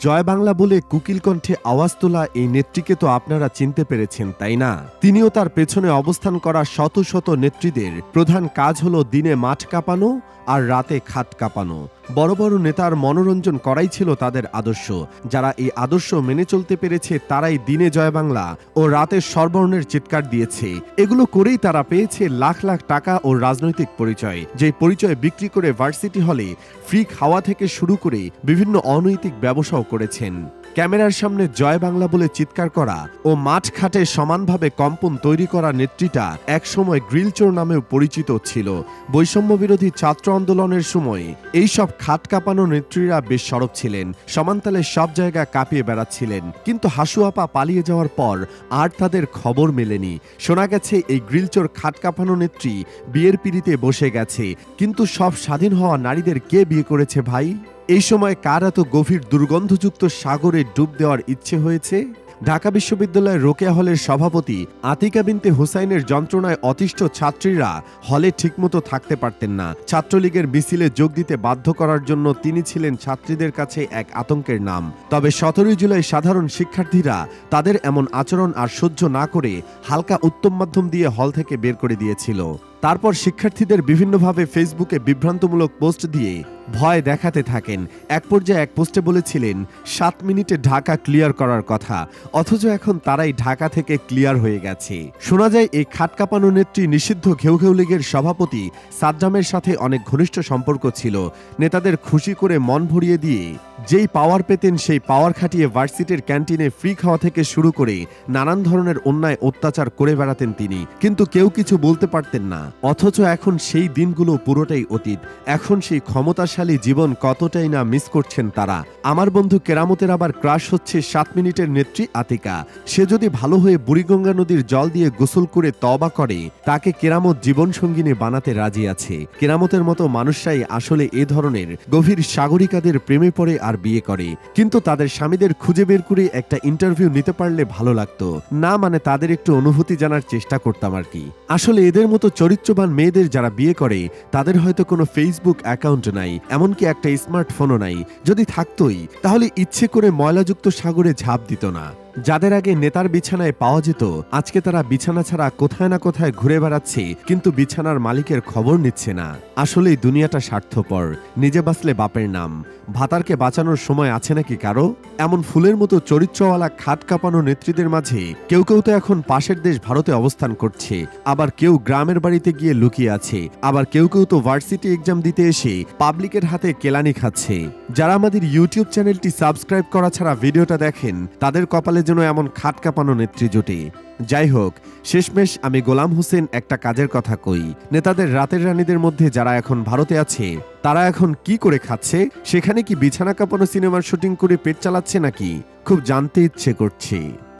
জয় বাংলা বলে কুকিল কণ্ঠে আওয়াজ তোলা এই নেত্রীকে তো আপনারা চিনতে পেরেছেন, তাই না? তিনিও তার পেছনে অবস্থান করা শত শত নেত্রীদের প্রধান কাজ হলো দিনে মাঠ কাঁপানো আর রাতে খাত কাঁপানো। বড় বড় নেতার মনোরঞ্জন করাই ছিল তাদের আদর্শ। যারা এই আদর্শ মেনে চলতে পেরেছে তারাই দিনে জয় বাংলা ও রাতে সর্বর্ণের চিৎকার দিয়েছে। এগুলো করেই তারা পেয়েছে লাখ লাখ টাকা ও রাজনৈতিক পরিচয়। যে পরিচয় বিক্রি করে ভার্সিটি হলে ফ্রি খাওয়া থেকে শুরু করে বিভিন্ন অনৈতিক ব্যবসাও করেছেন। ক্যামেরার সামনে জয় বাংলা বলে চিৎকার করা ও মাঠ খাটে সমানভাবে কম্পন তৈরি করা নেত্রীটা একসময় গ্রিলচোর নামেও পরিচিত ছিল। বৈষম্য বিরোধী ছাত্র আন্দোলনের সময় এইসব খাট কাঁপানো নেত্রীরা বেশ সরব ছিলেন, সমান্তালে সব জায়গা কাঁপিয়ে বেড়াচ্ছিলেন। কিন্তু হাসুয়াপা পালিয়ে যাওয়ার পর আর তাদের খবর মেলেনি। শোনা গেছে এই গ্রিলচোর খাট কাঁপানো নেত্রী বিয়ের পিড়িতে বসে গেছে। কিন্তু সব স্বাধীন হওয়া নারীদের কে বিয়ে করেছে ভাই? এই সময় কার এত গভীর দুর্গন্ধযুক্ত সাগরে ডুব দেওয়ার ইচ্ছে হয়েছে? ঢাকা বিশ্ববিদ্যালয়ের রোকেয়া হলের সভাপতি আতিকা বিনতে হুসাইনের যন্ত্রণায় অতিষ্ঠ ছাত্রীরা হলে ঠিকমতো থাকতে পারতেন না। ছাত্রলীগের মিছিলে যোগ দিতে বাধ্য করার জন্য তিনি ছিলেন ছাত্রীদের কাছে এক আতঙ্কের নাম। তবে সতেরোই জুলাই সাধারণ শিক্ষার্থীরা তাদের এমন আচরণ আর সহ্য না করে হালকা উত্তম মাধ্যম দিয়ে হল থেকে বের করে দিয়েছিল। তারপর শিক্ষার্থীদের বিভিন্নভাবে ফেসবুকে বিভ্রান্তমূলক পোস্ট দিয়ে ভয় দেখাতে থাকেন। এক পর্যায়ে এক পোস্টে বলেছিলেন, সাত মিনিটে ঢাকা ক্লিয়ার করার কথা। অথচ এখন তারাই ঢাকা থেকে ক্লিয়ার হয়ে গেছে। শোনা যায়, এই খাটকাপানো নেত্রী নিষিদ্ধ ঘেউ ঘেউ লীগের সভাপতি সাদ্দামের সাথে অনেক ঘনিষ্ঠ সম্পর্ক ছিল। নেতাদের খুশি করে মন ভরিয়ে দিয়ে যেই পাওয়ার পেতেন, সেই পাওয়ার খাটিয়ে ভার্সিটির ক্যান্টিনে ফ্রি খাওয়া থেকে শুরু করে নানান ধরনের অন্যায় অত্যাচার করে বেড়াতেন তিনি। কিন্তু কেউ কিছু বলতে পারতেন না। অথচ এখন সেই দিনগুলো পুরোটাই অতীত। এখন সেই ক্ষমতাশালী জীবন কতটাই না মিস করছেন তারা। আমার বন্ধু কেরামতের আবার ক্রাশ হচ্ছে সাত মিনিটের নেত্রী আতিকা। সে যদি ভালো হয়ে বুড়িগঙ্গা নদীর জল দিয়ে গোসল করে তবা করে, তাকে কেরামত জীবন সঙ্গিনী বানাতে রাজি আছে। কেরামতের মতো মানুষরাই আসলে এ ধরনের গভীর সাগরিকাদের প্রেমে পড়ে আর বিয়ে করে। কিন্তু তাদের স্বামীদের খুঁজে বের করে একটা ইন্টারভিউ নিতে পারলে ভালো লাগতো। না মানে তাদের একটু অনুভূতি জানার চেষ্টা করতাম আর কি। আসলে এদের মতো চরিত্রবান মেয়েদের যারা বিয়ে করে, তাদের হয়তো কোনো ফেসবুক অ্যাকাউন্ট নাই, এমনকি একটা স্মার্টফোনও নাই। যদি থাকতোই, তাহলে ইচ্ছে করে ময়লাযুক্ত সাগরে ঝাঁপ দিত না। যাদের আগে নেতার বিছানায় পাওয়া যেত, আজকে তারা বিছানা ছাড়া কোথায় না কোথায় ঘুরে বেড়াচ্ছে, কিন্তু বিছানার মালিকের খবর নিচ্ছে না। আসলেই দুনিয়াটা স্বার্থপর। নিজে বাঁচলে বাপের নাম। ভাতারকে বাঁচানোর সময় আছে নাকি কারও? এমন ফুলের মতো চরিত্রওয়ালা খাট কাঁপানো নেত্রীদের মাঝে কেউ কেউ তো এখন পাশের দেশ ভারতে অবস্থান করছে, আবার কেউ গ্রামের বাড়িতে গিয়ে লুকিয়ে আছে, আবার কেউ কেউ তো ভার্সিটি এক্সাম দিতে এসে পাবলিকের হাতে কেলানি খাচ্ছে। যারা আমাদের ইউটিউব চ্যানেলটি সাবস্ক্রাইব করা ছাড়া ভিডিওটা দেখেন, তাদের কপালে যেন এমন খাট কাঁপানো নেত্রী জুটি। যাই হোক শেষমেশ আমি গোলাম হোসেন একটা কাজের কথা কই। নেতাদের রাতের রানীদের মধ্যে যারা এখন ভারতে আছে, তারা এখন কি করে খাচ্ছে? সেখানে কি বিছানা কাঁপানো সিনেমার শুটিং করে পেট চালাচ্ছে নাকি? খুব জানতে ইচ্ছে করছে।